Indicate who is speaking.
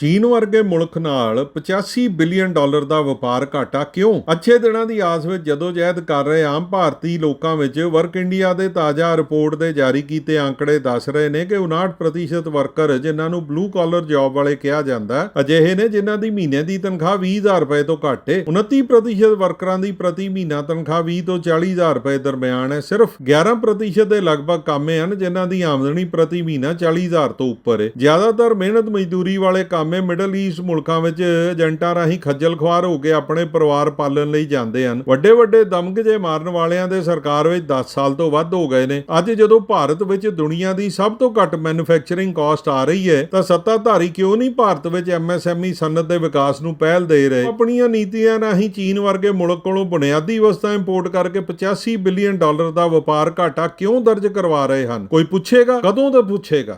Speaker 1: ਚੀਨ ਵਰਗੇ ਮੁਲਕ ਨਾਲ 85 ਬਿਲੀਅਨ ਡਾਲਰ ਦਾ ਵਪਾਰ ਘਾਟਾ ਕਿਉਂ? ਅੱਛੇ ਦਿਨਾਂ ਦੀ ਆਸ ਵਿੱਚ ਜਦੋਜਹਿਦ ਕਰ ਰਹੇ ਆਮ ਭਾਰਤੀ ਲੋਕਾਂ ਵਿੱਚ ਵਰਕ ਇੰਡੀਆ ਦੇ ਤਾਜ਼ਾ ਰਿਪੋਰਟ ਦੇ ਜਾਰੀ ਕੀਤੇ ਅੰਕੜੇ ਦੱਸ ਰਹੇ ਨੇ ਕਿ 59% ਵਰਕਰ ਜਿਨ੍ਹਾਂ ਨੂੰ ਬਲੂ ਕਾਲਰ ਜੌਬ ਵਾਲੇ ਕਿਹਾ ਜਾਂਦਾ ਅਜਿਹੇ ਨੇ ਜਿਨ੍ਹਾਂ ਦੀ ਮਹੀਨੇ ਦੀ ਤਨਖਾਹ 20000 ਰੁਪਏ ਤੋਂ ਘੱਟ ਹੈ 29% ਵਰਕਰਾਂ ਦੀ ਪ੍ਰਤੀ ਮਹੀਨਾ ਤਨਖਾਹ 20 ਤੋਂ 40000 ਰੁਪਏ ਦਰਮਿਆਨ ਹੈ ਸਿਰਫ 11% ਦੇ ਲਗਭਗ ਕਾਮੇ ਹਨ ਜਿਨ੍ਹਾਂ ਦੀ ਆਮਦਨੀ ਪ੍ਰਤੀ ਮਹੀਨਾ 40000 ਤੋਂ ਉੱਪਰ ਹੈ ਜ਼ਿਆਦਾਤਰ ਮਿਹਨਤ ਮਜ਼ਦੂਰੀ ਵਾਲੇ ਕੰਮ ਮਿਡਲ ਈਸਟ ਮੁਲਕਾਂ ਵਿੱਚ ਏਜੰਟਾਂ ਰਾਹੀਂ ਖੱਜਲ ਖੁਆਰ ਹੋ ਕੇ ਆਪਣੇ ਪਰਿਵਾਰ ਪਾਲਣ ਲਈ ਜਾਂਦੇ ਹਨ। ਵੱਡੇ ਵੱਡੇ ਦਮਗਜੇ ਮਾਰਨ ਵਾਲਿਆਂ ਦੇ ਸਰਕਾਰ ਵਿੱਚ 10 ਸਾਲ ਤੋਂ ਵੱਧ ਹੋ ਗਏ ਨੇ। ਅੱਜ ਜਦੋਂ ਭਾਰਤ ਵਿੱਚ ਦੁਨੀਆ ਦੀ ਸਭ ਤੋਂ ਘੱਟ ਮੈਨੂਫੈਕਚਰਿੰਗ ਕਾਸਟ ਆ ਰਹੀ ਹੈ, ਤਾਂ ਸੱਤਾਧਾਰੀ ਕਿਉਂ ਨਹੀਂ ਭਾਰਤ ਵਿੱਚ ਐਮਐਸਐਮਈ ਸਨਅਤ ਦੇ ਵਿਕਾਸ ਨੂੰ ਪਹਿਲ ਦੇ ਰਹੇ? ਆਪਣੀਆਂ ਨੀਤੀਆਂ ਰਾਹੀਂ ਚੀਨ ਵਰਗੇ ਮੁਲਕ ਕੋਲੋਂ ਬੁਨਿਆਦੀ ਵਸਤਾਂ ਇੰਪੋਰਟ ਕਰਕੇ 85 ਬਿਲੀਅਨ ਡਾਲਰ ਦਾ ਵਪਾਰ ਘਾਟਾ ਕਿਉਂ ਦਰਜ ਕਰਵਾ ਰਹੇ ਹਨ? ਕੋਈ ਪੁੱਛੇਗਾ? ਕਦੋਂ ਤੋਂ ਪੁੱਛੇਗਾ?